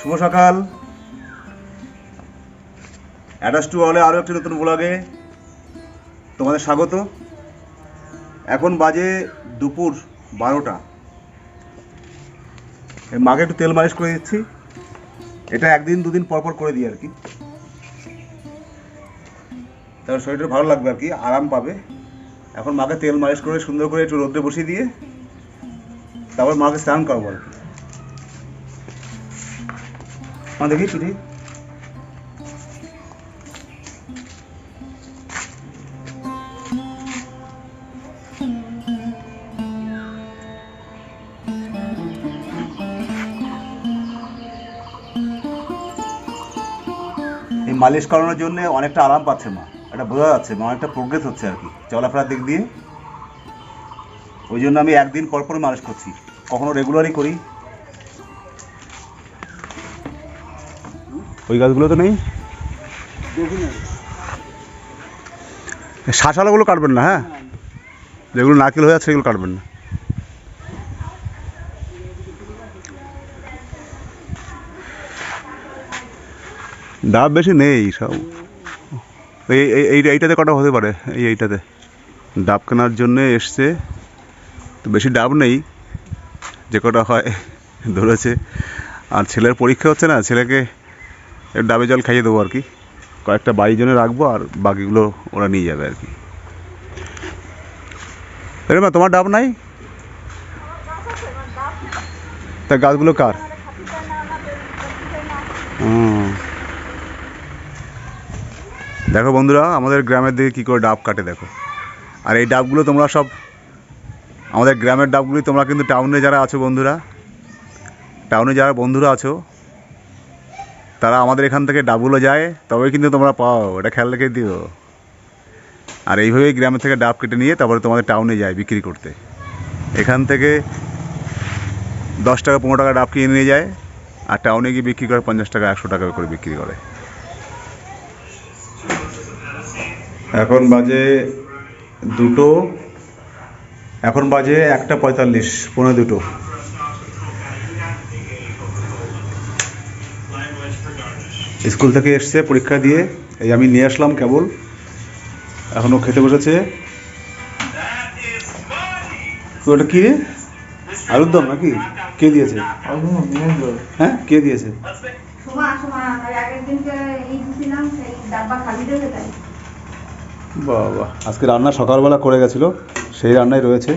শুভ সকাল। ADAS two হলে আরও একটি নতুন ব্লগে তোমাদের স্বাগত। এখন বাজে দুপুর বারোটা। মাকে একটু তেল মালিশ করে দিচ্ছি। এটা একদিন দুদিন পর পর করে দিই আর কি। তার শরীরটা ভালো লাগবে আর কি, আরাম পাবে। এখন মাকে তেল মালিশ করে সুন্দর করে একটু রোদ্রে বসিয়ে দিয়ে তারপর মাকে স্নান করব। আর কি মা, দেখি পিঠে এই মালিশ করানোর জন্য অনেকটা আরাম পাচ্ছে মা। এটা বোঝা যাচ্ছে, মা, অনেকটা প্রোগ্রেস হচ্ছে আর কি। চলাফেরার দিক দিয়ে। ওই জন্য আমি একদিন পর পর মালিশ করছি। কখনো রেগুলারই করি। ওই গাছগুলো তো নেই? শাঁসালাগুলো কাটবেন না হ্যাঁ? যেগুলো নাকিল হয়ে যাচ্ছে সেগুলো কাটবেন না। ডাব বেশি নেই সব। এই- এই, এইটাতে কটা হতে পারে? এই, এইটাতে। ডাব কেনার জন্য এসছে। তো বেশি ডাব নেই। যে কটা হয়, ধরেছে। আর ছেলের পরীক্ষা হচ্ছে না, ছেলেকে ডাবে জল খাইয়ে দেবো আর কি। কয়েকটা বাড়ির জন্য রাখব আর বাকিগুলো ওরা নিয়ে যাবে আর কি। মা, তোমার ডাব নাই? তা গাছগুলো কার? দেখো বন্ধুরা, আমাদের গ্রামের দিকে কী করে ডাব কাটে দেখো। আর এই ডাবগুলো তোমরা সব আমাদের গ্রামের ডাবগুলি তোমরা কিন্তু টাউনে যারা আছো বন্ধুরা, টাউনে যারা বন্ধুরা আছো, তারা আমাদের এখান থেকে ডাবগুলো যায় তবে কিন্তু তোমরা পাও, এটা খেয়াল রেখে দিও। আর এইভাবেই গ্রামের থেকে ডাব কেটে নিয়ে তারপরে তোমাদের টাউনে যায় বিক্রি করতে। এখান থেকে দশ টাকা, পনেরো টাকা ডাব কিনে নিয়ে যায়, আর টাউনে গিয়ে বিক্রি করে পঞ্চাশ টাকা, একশো টাকা করে বিক্রি করে। এখন বাজে দুটো। এখন বাজে একটা পঁয়তাল্লিশ পনেরো দুটো। স্কুল থেকে এসছে পরীক্ষা দিয়ে, এই আমি নিয়ে আসলাম কেবল। এখনও খেতে বসেছে। ওটা কি রে? আলুর দম নাকি? কে দিয়েছে? হ্যাঁ কে দিয়েছে? বাবা। আজকে রান্না সকালবেলা করে গেছিল সেই রান্নাই রয়েছে।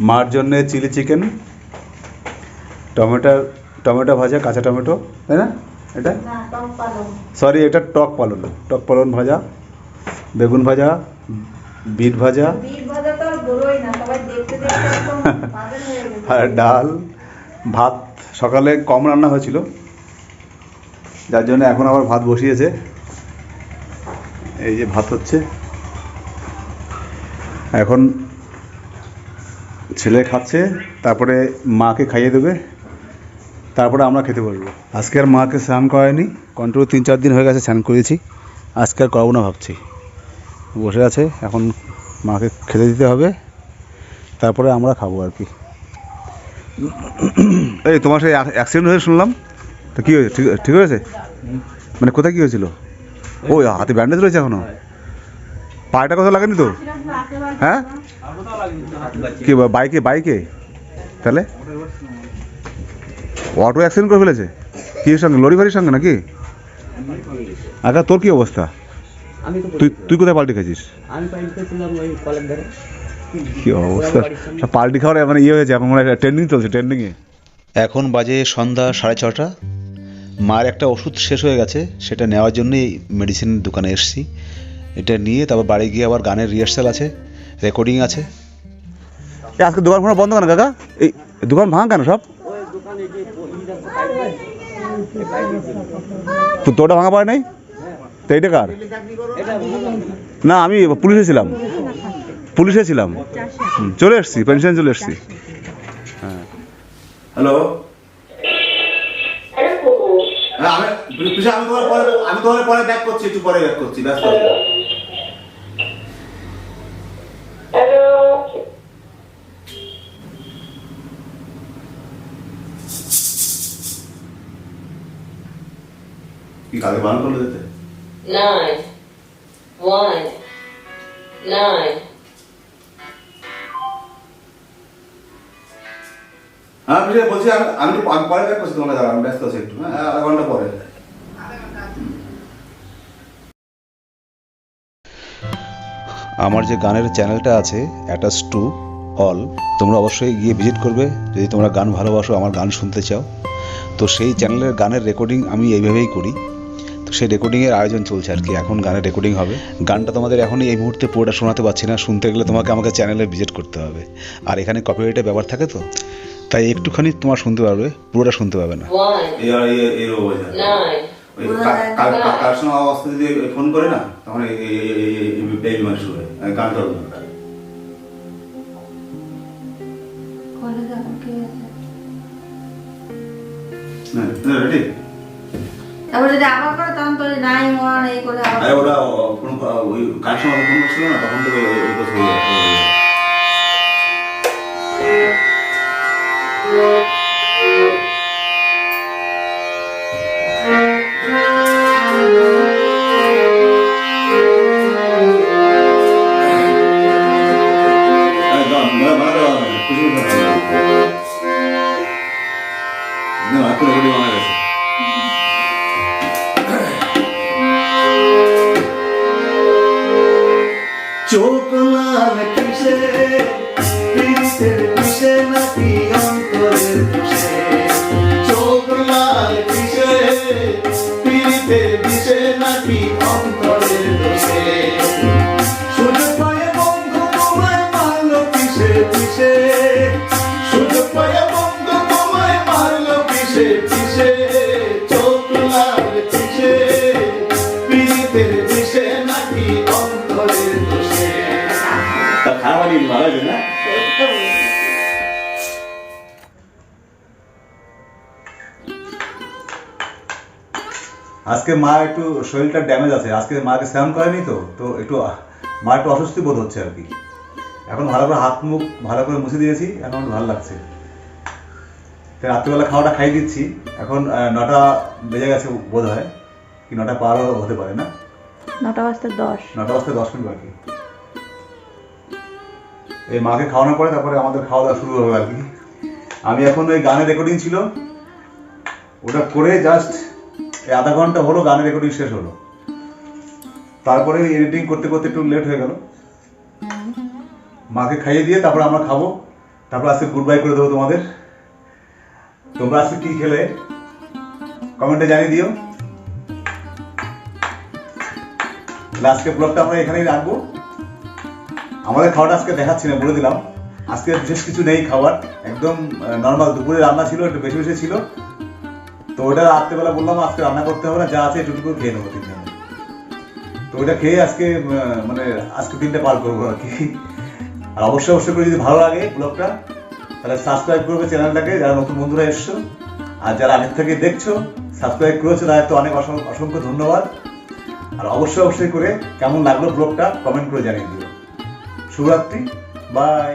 মার জন্যে চিলি চিকেন টমেটো টমেটো ভাজা কাঁচা টমেটো তাই না? এটা? না টক পালং। সরি এটা টক পালন টক পালন ভাজা বেগুন ভাজা বিট ভাজা। হয়ে আর ডাল ভাত সকালে কম রান্না হয়েছিল। যার জন্য এখন আবার ভাত বসিয়েছে। এই যে ভাত হচ্ছে। এখন ছেলে খাচ্ছে, তারপরে মাকে খাইয়ে দেবে, তারপরে আমরা খেতে বসবো। আজকে আর মাকে স্নান করায়নি, কন্ট্রোল তিন চার দিন হয়ে গেছে স্নান করেছি, আজকে আর করাবো না ভাবছি। বসে আছে, এখন মাকে খেতে দিতে হবে, তারপরে আমরা খাব আর কি। এই, তোমার সেই অ্যাক্সিডেন্ট হয়েছে শুনলাম? তো কী হয়েছে? ঠিক ঠিক হয়েছে? মানে কোথায় কী হয়েছিল? ওই হাতে ব্যান্ডেজ রয়েছে এখনও? পায়েটা কোথাও লাগেনি তো? হ্যাঁ? কি বাইকে বাইকে? তাহলে? অটো অ্যাক্সিডেন্ট করে ফেলেছে? কির সঙ্গে? লরি ফারির সঙ্গে নাকি? আচ্ছা তোর কি অবস্থা? তুই তুই কোথায় পাল্টি খাইছিস? আমি পাইতেছিলাম ওই কলের ধারে। কি অবস্থা? সব পাল্টি খাওয়ার মানে ইয়ে হয়েছে এখন মানে ট্রেন্ডিং চলছে ট্রেন্ডিংয়ে এখন বাজে সন্ধ্যা সাড়ে ছটা। মার একটা ওষুধ শেষ হয়ে গেছে সেটা নেওয়ার জন্যই মেডিসিন দোকানে এসেছি। এটা নিয়ে তারপর বাড়ি গিয়ে আবার গানের রিহার্সাল আছে রেকর্ডিং আছে। আজকে দোকান ফোনা বন্ধ কেন কাকা? এই দোকান ভাঙা কেন সব? ওই দোকানে যে ই রাখতে পাইবে তো তোটা ভাঙা পায় নাই? তো এইটা কার? না আমি পুলিশে ছিলাম। পুলিশে ছিলাম। চলে এসছি পেনশন চলে এসছি। হ্যাঁ। হ্যালো হ্যাঁ, আমি তোমার পরে আমি তোমার পরে ব্যাক করছি একটু পরে ব্যাক করছি ব্যস্ত কি কাকে বারণ করলে যেতে? Nine, one, nine. হ্যাঁ বলছি আমি আমি আমি পরে ব্যাক করছি তোমাকে দাঁড়া আমি ব্যস্ত আছি একটু। হ্যাঁ আধা ঘণ্টা পরে। আমার যে গানের চ্যানেলটা আছে অ্যাটাচ টু অল তোমরা অবশ্যই গিয়ে ভিজিট করবে। যদি তোমরা গান ভালোবাসো আমার গান শুনতে চাও। তো সেই চ্যানেলের গানের রেকর্ডিং আমি এইভাবেই করি। তো সেই রেকর্ডিংয়ের আয়োজন চলছে আর কি। এখন গানের রেকর্ডিং হবে। গানটা তোমাদের এখন এই মুহূর্তে পুরোটা শোনাতে পারছি না। শুনতে গেলে তোমাকে আমাকে চ্যানেলে ভিজিট করতে হবে। আর এখানে কপিরাইটের ব্যাপার থাকে তো? তাই একটুখানি তোমার শুনতে পারবে পুরোটা শুনতে পাবে না। কার সঙ্গে অবস্থা যদি ফোন করে না তখন এই এই- এই- এই- এই- এই বেবি শুরু হয় আমি গানটা না। কলে দেখো কে আছে? রেডি? তারপরে যদি আবার করে তখন তো নাই এই করে আবার আরে ওরা ফোন ওই কার সঙ্গে ফোন করছিল না তখন থেকে না, এখন রেডি বানা গেছে চোখ লাল কিসে পিরিতের কিসে নাকি অন্তরের কিসে চোখ লাল কিসে পিরিতের কিসে নাকি অন্তরের তা খারাপ আনি ভালো আছে না? আজকে মা একটু শরীরটা ড্যামেজ আছে। আজকে মাকে স্নান করেনি তো তো একটু মা একটু অস্বস্তি বোধ হচ্ছে আর কি। এখন ভালো করে হাত মুখ ভালো করে মুছে দিয়েছি এখন ভালো লাগছে। তো রাত্রিবেলা খাওয়াটা খাই দিচ্ছি। এখন আহ, নটা বেজে গেছে বোধ হয় কি নটা পারও হতে পারে না? নটা বাজতে দশ। নটা বাজতে দশ মিনিট বাকি। এই মাকে খাওয়ানোর পরে তারপরে আমাদের খাওয়া দাওয়া শুরু হবে আর কি। আমি এখন ওই গানের রেকর্ডিং ছিল। ওটা করে জাস্ট এই আধা ঘণ্টা হলো গানের রেকর্ডিং শেষ হলো। তারপরে এডিটিং করতে করতে একটু লেট হয়ে গেল। মাকে খাইয়ে দিয়ে তারপরে আমরা খাব। তারপর আজকে গুড বাই করে দেবো তোমাদের। তোমরা আজকে কি খেলে? কমেন্টে জানিয়ে দিও। আজকে ব্লগটা আমরা এখানেই রাখব। আমাদের খাওয়াটা আজকে দেখাচ্ছি না, বলে দিলাম। আজকে বিশেষ কিছু নেই খাবার একদম নর্মাল দুপুরে রান্না ছিল, একটু বেশি বেশি ছিল। তো ওটা রাত্রেবেলা বললাম, আজকে রান্না করতে হবে না, যা আছে এটুকু খেয়ে নেব তিনজনে। তো ওটা খেয়ে আজকে মানে আজকে দিনটা পার করব আর কি। আর অবশ্যই অবশ্যই করে যদি ভালো লাগে ব্লগটা, তাহলে সাবস্ক্রাইব করবে চ্যানেলটাকে, যারা নতুন বন্ধুরা এসছো। আর যারা আগের থেকে দেখছ সাবস্ক্রাইব করেছ, তাদের তো অনেক অসংখ্য ধন্যবাদ। আর অবশ্যই অবশ্যই করে কেমন লাগল ব্লগটা কমেন্ট করে জানিয়ে দিও। শুভরাত্রি বাই